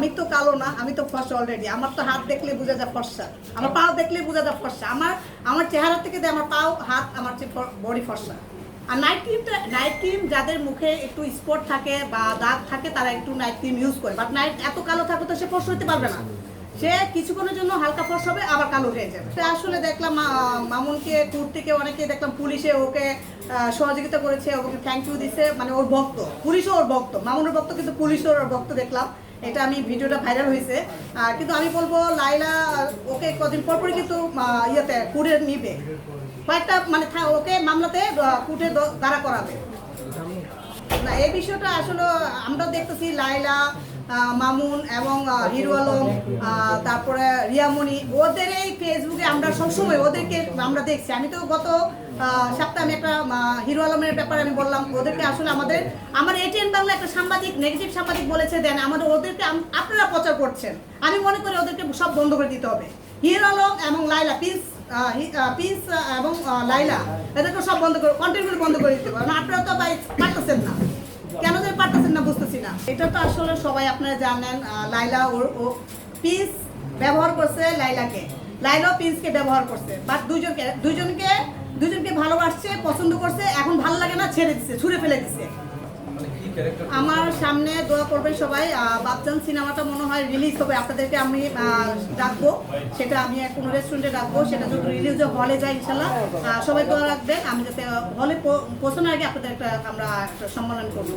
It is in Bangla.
আমি তো কালো না, আমি তো ফর্সা অলরেডি আমার তো হাত দেখলে বোঝা যায় ফর্সা। আমার পাও দেখলে বোঝা যায় ফর্সা। আমার আমার চেহারা থেকে আমার পাও, হাত, আমার বডি ফর্সা। আর নাইট ক্রিমটা নাইট ক্রিম যাদের মুখে একটু স্পট থাকে বা দাগ থাকে, তারা একটু নাইট ক্রিম ইউজ করে। বাট নাইট এত কালো থাকলে তো সে ফর্সা হতে পারবে না। সে কিছুক্ষণের জন্য হালকা ফর্স হবে, আবার কালো হয়ে যাবে। সে আসলে দেখলাম মামুনকে ট্যুর থেকে অনেকে দেখলাম পুলিশে ওকে সহযোগিতা করেছে, ওকে থ্যাংক ইউ দিছে। মানে ওর ভক্ত, পুলিশও ওর ভক্ত। মামুনের ভক্ত, কিন্তু পুলিশও ওর ভক্ত দেখলাম। এটা আমি ভিডিওটা ভাইরাল হয়েছে। কিন্তু আমি বলব, লাইলা ওকে কদিন পর পরই কিন্তু ইয়েতে কুড়ে নিবে। কয়েকটা মানে ওকে মামলাতে কুটে দাঁড়া করাবে। না, এই বিষয়টা আসলে আমরা দেখতেছি, লাইলা মামুন এবং হিরো আলম তারপরে রিয়ামণি ওদের এই ফেসবুকে আমরা সবসময় ওদেরকে আমরা দেখছি। আমি তো গত সপ্তাহে আমি একটা হিরো আলমের ব্যাপারে আমি বললাম ওদেরকে আসলে আমাদের আমার এটিএন বাংলা একটা সাংবাদিক নেগেটিভ সাংবাদিক বলেছে দেন আমাদের ওদেরকে আপনারা প্রচার করছেন। আমি মনে করি ওদেরকে সব বন্ধ করে দিতে হবে। হিরো আলম এবং লাইলা আহ, প্রিন্স এবং লাইলা এদেরকে সব বন্ধ করে কন্টেন্টগুলো বন্ধ করে দিতে হবে। আপনারা তো পারতেছেন না কেন যে পারতেছেন না। এটা তো আসলে সবাই আপনারা জানেন লাইলা ওর ও প্রিন্স ব্যবহার করছে লাইলাকে। লাইলাও প্রিন্সকে ব্যবহার করছে। বাট দুজনকে দুজনকে দুজনকে ভালোবাসছে পছন্দ করছে এখন ভালো লাগে না ছেড়ে দিছে ছুঁড়ে ফেলে দিছে। আমার সামনে দোয়া করবে সবাই বাপজান সিনেমাটা মনে হয় রিলিজ হবে আপনাদেরকে আমি ডাকবো। সেটা আমি কোনো রেস্টুরেন্টে ডাকবো সেটা যদি রিলিজ হলে যায় ইনশাল্লাহ সবাই দোয়া রাখবেন আমি যাতে হলে পৌঁছানোর আগে আপনাদের একটা আমরা একটা সম্মেলন করব।